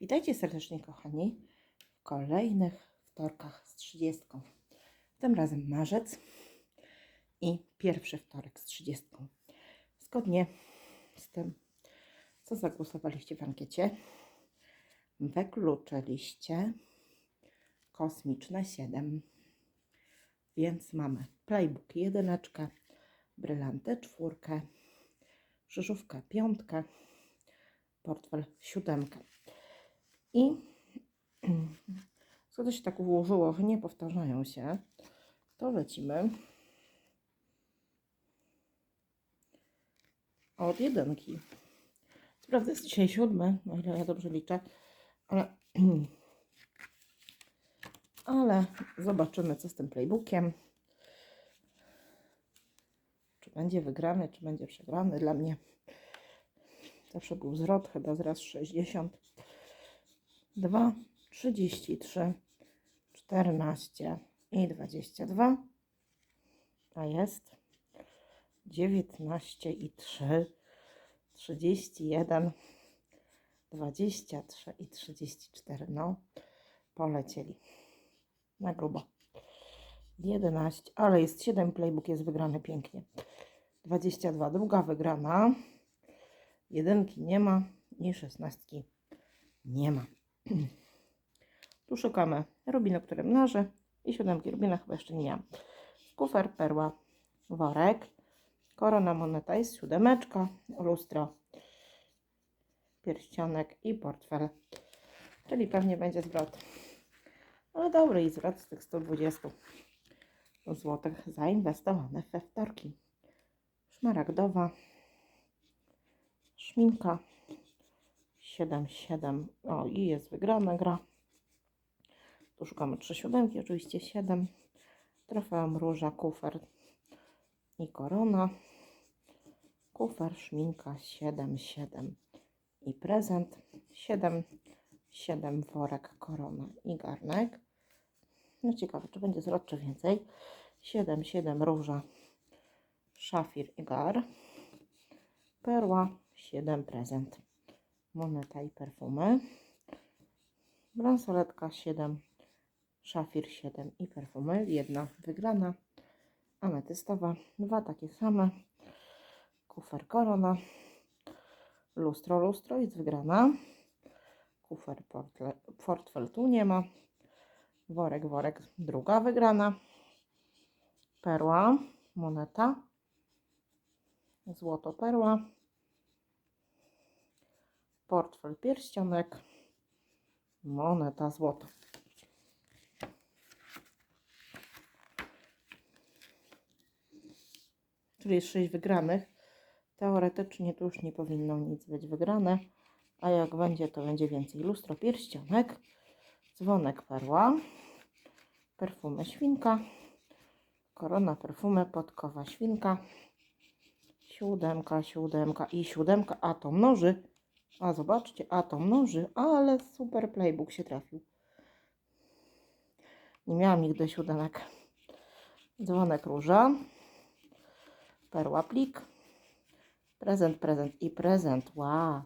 Witajcie serdecznie, kochani, w kolejnych wtorkach z 30. Tym razem marzec i pierwszy wtorek z 30. Zgodnie z tym, co zagłosowaliście w ankiecie, wykluczyliście kosmiczne 7. Więc mamy playbook jedyneczkę, brylantę czwórkę, krzyżówkę piątkę, portfel siódemkę. I to się tak ułożyło, że nie powtarzają się, to lecimy od jedynki. Co prawda jest dzisiaj siódmy, o ile ja dobrze liczę, ale, ale zobaczymy, co z tym playbookiem. Czy będzie wygrany, czy będzie przegrany. Dla mnie zawsze był zwrot, chyba z raz 60. 2, 33, 14 i 22. A jest 19 i 3, 31, 23 i 34. No, polecieli na grubo. 11, ale jest 7, playbook jest wygrany pięknie. 22, druga wygrana. Jedynki nie ma i szesnastki nie ma. Tu szukamy rubinu, który mnoży i siódemki rubina chyba jeszcze nie mam. Kufer, perła, worek, korona moneta jest siódemeczka, lustro, pierścionek i portfel. Czyli pewnie będzie zwrot. Ale dobry i zwrot z tych 120 złotych zainwestowane we wtorki. Szmaragdowa, szminka, 7, 7. O, i jest wygrana gra. Tu szukamy 3 siódemki, oczywiście 7. Trofeum róża, kufer i korona. Kufer, szminka 7, 7 i prezent 7, 7 worek, korona i garnek. No ciekawe, czy będzie zwrot, czy więcej. 7, 7 róża, szafir i gar. Perła 7 prezent moneta i perfumy. Bransoletka 7, szafir 7 i perfumy. Jedna wygrana, ametystowa, dwa takie same. Kufer korona, lustro, lustro jest wygrana. Kufer portfel tu nie ma. Worek, worek, druga wygrana. Perła, moneta, złoto perła portfel, pierścionek, moneta złota. Czyli jest 6 wygranych. Teoretycznie tu już nie powinno nic być wygrane, a jak będzie, to będzie więcej. Lustro, pierścionek, dzwonek, perła, perfumy, świnka, korona, perfumy, podkowa, świnka, siódemka, siódemka i siódemka, a to mnoży a zobaczcie, a to mnoży, ale super playbook się trafił. Nie miałam nigdy siódemek. Dzwonek róża. Perła plik. Prezent, prezent i prezent. Wow.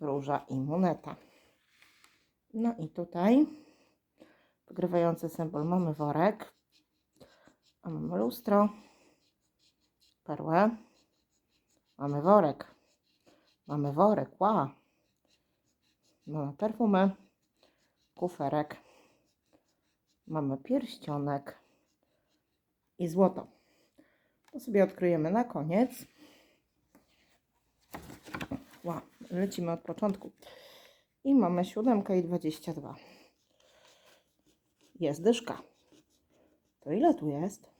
Róża i moneta. No i tutaj wygrywający symbol mamy worek. A mamy lustro. Perłę. Mamy worek. Mamy worek. Mamy perfumę, kuferek. Mamy pierścionek i złoto. To sobie odkryjemy na koniec. Ła, lecimy od początku. I mamy siódemkę i 22. Jest dyszka. To ile tu jest?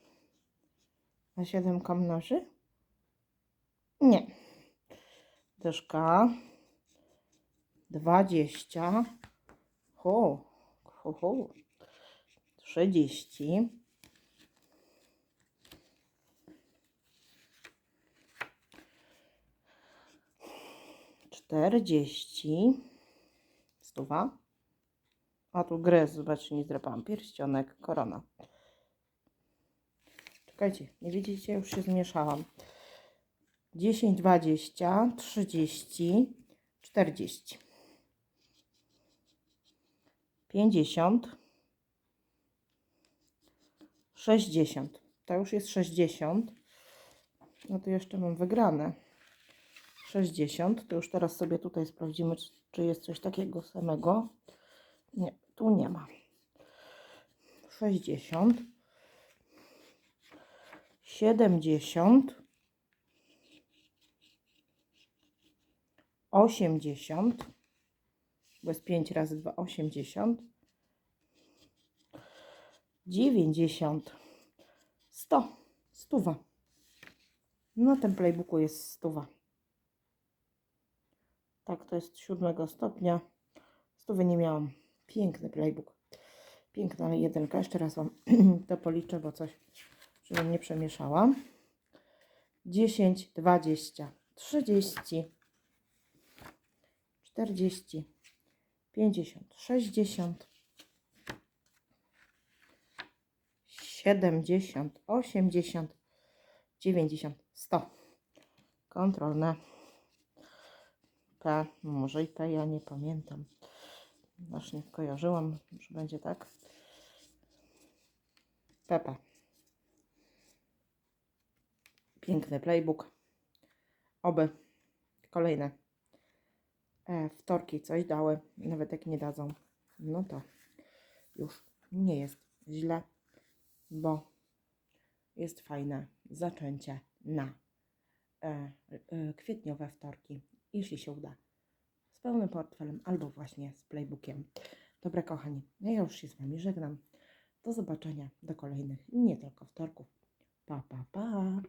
A siódemka mnoży? Nie dyszka, dwadzieścia, ho, ho, ho, trzydzieści, czterdzieści, stuwa, a tu gres, zobaczcie, nie zdrapałam, pierścionek, korona. Czekajcie, nie widzicie, już się zmieszałam. 10, 20, 30, czterdzieści, pięćdziesiąt, sześćdziesiąt. To już jest sześćdziesiąt. No to jeszcze mam wygrane. 60. To już teraz sobie tutaj sprawdzimy, czy, czy jest coś takiego samego. Nie, tu nie ma. 60. 70. 80. Bo jest 5 razy 2, 80. 90. 100. Stuwa. Na tym playbooku jest stuwa. Tak, to jest siódmego stopnia. Stówy nie miałam. Piękny playbook. Piękna jedynka. Jeszcze raz Wam to policzę, bo coś, żebym nie przemieszała. 10, 20, 30, 40, 50, 60, 70, 80, 90, 100. Kontrolne. P, może i P, ja nie pamiętam. Właśnie kojarzyłam, że będzie tak. PP. Piękny playbook. Oby kolejne wtorki coś dały. Nawet jak nie dadzą, no to już nie jest źle, bo jest fajne zaczęcie na e, e, kwietniowe wtorki, jeśli się uda. Z pełnym portfelem albo właśnie z playbookiem. Dobra, kochani, ja już się z Wami żegnam. Do zobaczenia do kolejnych, nie tylko wtorków. Pa, pa, pa.